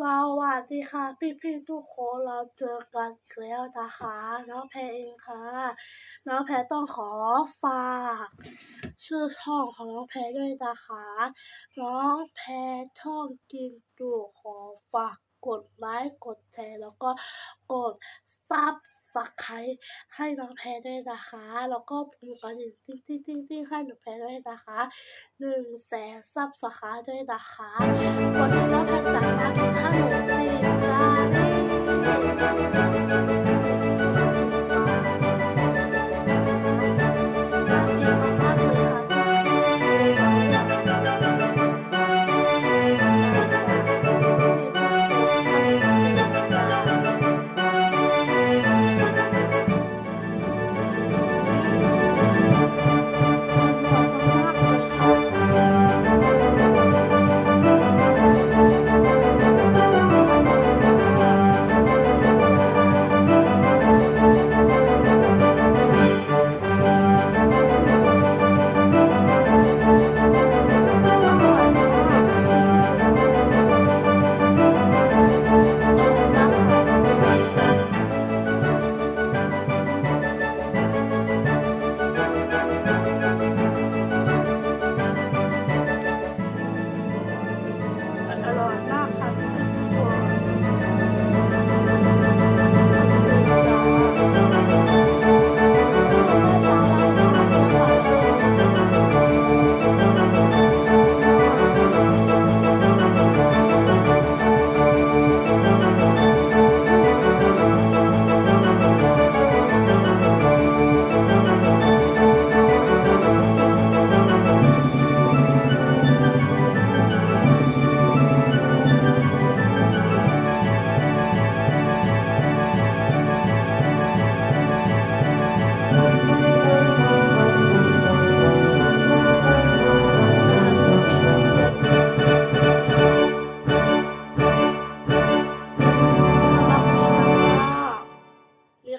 สวัสดีค่ะพี่ๆทุกคนเราเจอกันแล้วนะคะน้องแพรเองค่ะน้องแพรต้องขอฝากชื่อช่องของน้องแพรด้วยนะคะน้องแพรท่องกินดูขอฝากกดไลค์กดแชร์แล้วก็กดซับส ไครให้น้องแพ้ด้วยนะคะแล้วก็ปุ่มกระดิ่งติ๊งติ๊งติ๊งติ๊งให้หนูแพ้ด้วยนะคะหนึ่งแสนซับสไครด้วยนะคะวันนี้น้องแพ้จัดมาเป็นขนมจีนกาลีน่า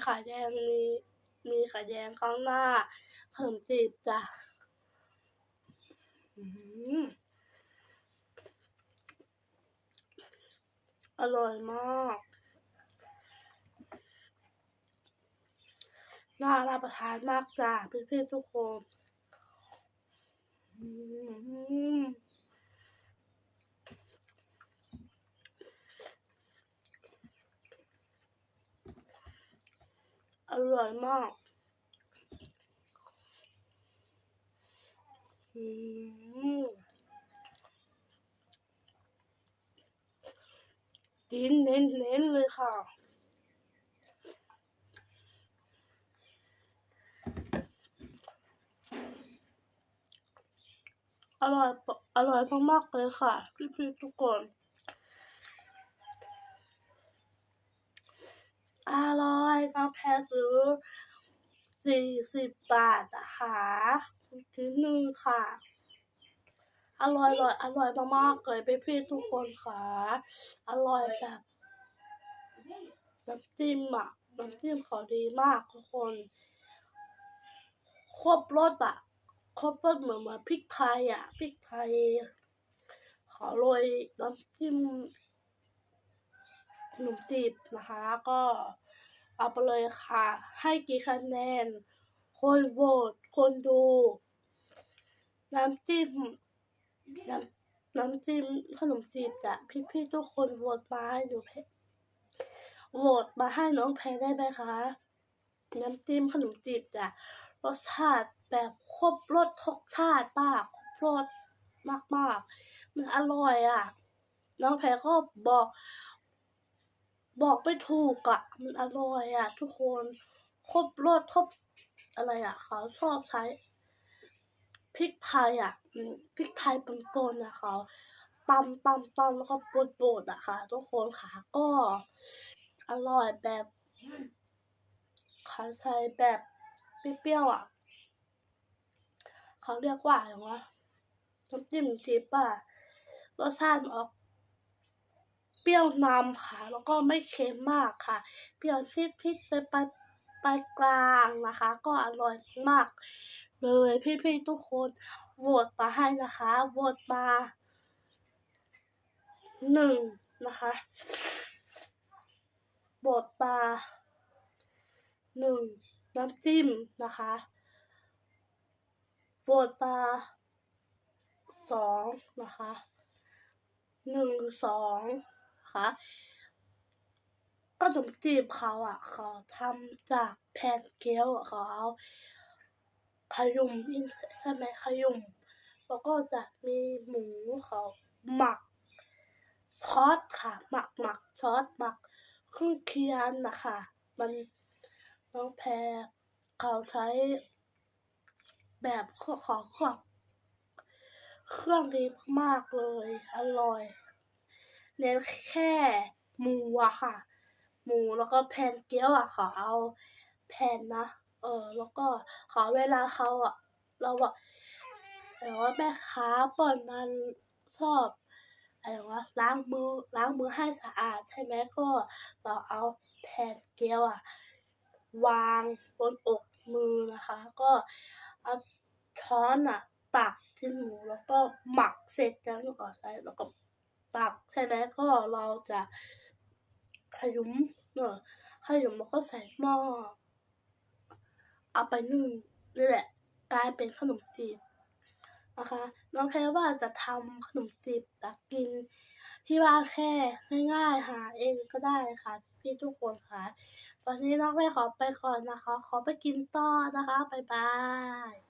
ข่แดงมีมีข่แดงข้างหน้าขนมจีบจ้ะอืมอร่อยมาก น่ารับประทานมากจ้ะพี่ๆทุกคน อืม อร่อยมากอืมกินเน้นเลยค่ะ อร่อย อร่อยมากๆเลยค่ะ พี่ๆทุกคน อร่อยน้องแพรซื้อสี่สิบบาทนะคะชิ้นหนึ่งค่ะ อร่อยอร่อยอร่อยมากๆเลยพี่ๆทุกคนค่ะ อร่อยแบบน้ำจิ้มอะน้ำจิ้มเขาดีมากทุกคน ครบรสอะ ครบรสเหมือนเหมือนพริกไทยอะพริกไทยขอโรยน้ำจิ้มขนมจีบนะคะก็ เอาไปเลยค่ะ ให้กี่คะแนน คนโหวต คนดู น้ำจิ้ม น้ำน้ำจิ้มขนมจีบอะพี่ๆทุกคนโหวตมาให้หนูเพโหวตมาให้น้องแพรได้ไหมคะ น้ำจิ้มขนมจีบอะรสชาติแบบครบรสทุกชาติมากครบรสมากๆ มันอร่อยอะน้องแพรก็บอก บอกไม่ถูกอะมันอร่อยอะทุกคนครบรสครบอะไรอะเขาชอบใช้พริกไทยอะอืมพริกไทยปนๆอะเขาตำตำตำแล้วก็ปนๆอะค่ะ ทุกคนค่ะก็อร่อยแบบเขาใช้แบบเปรี้ยวๆอะเขาเรียกว่าอย่างวะน้ำจิ้มทิปอะรสชาติมันออก เปรี้ยวนำค่ะ แล้วก็ไม่เค็มมากค่ะ เปรี้ยวทิดทิดไปไปไปกลางนะคะ ก็อร่อยมาก เลยพี่ๆทุกคนโหวตมาให้นะคะโหวตมาหนึ่งนะคะบดปลาหนึ่งน้ำจิ้มนะคะบดปลาสองนะคะหนึ่งสอง นะคะขนมจีบเขาอะ เขาทำจากแผ่นเกี๊ยวเขาเอาขยุมใช่ไหมขยุมแล้วก็จะมีหมูเขาหมักซอสค่ะ หมักหมักซอสหมักเครื่องเคียงนะคะ มันน้องแพรเขาใช้แบบขอขอขอบเครื่องดีมากเลย อร่อย เน้นแค่หมูอะค่ะหมูแล้วก็แผ่นเกี๊ยวอะขาเอาแผ่นนะ เออ แล้วก็ขาเวลาเขาอะเราอะแต่ว่าแม่ค้าเปิดนั้นชอบอะไรวะล้างมือล้างมือให้สะอาดใช่ไหมก็เราเอาแผ่นเกี๊ยวอะวางบนอกมือนะคะ ก็เอาช้อนอะตักที่หมูแล้วก็หมักเสร็จแล้วก็ใส่แล้วก็ ตักใช่ไหมก็เราจะขยุมเนอะขยุมแล้วก็ใส่หม้อเอาไปนึ่งนี่แหละ กลายเป็นขนมจีบนะคะน้องแพรว่าจะทำขนมจีบตักกินที่บ้านแค่ง่ายๆหาเองก็ได้ค่ะ พี่ทุกคนค่ะ ตอนนี้น้องแพรขอไปก่อนนะคะ ขอไปกินต่อนะคะบ๊ายบาย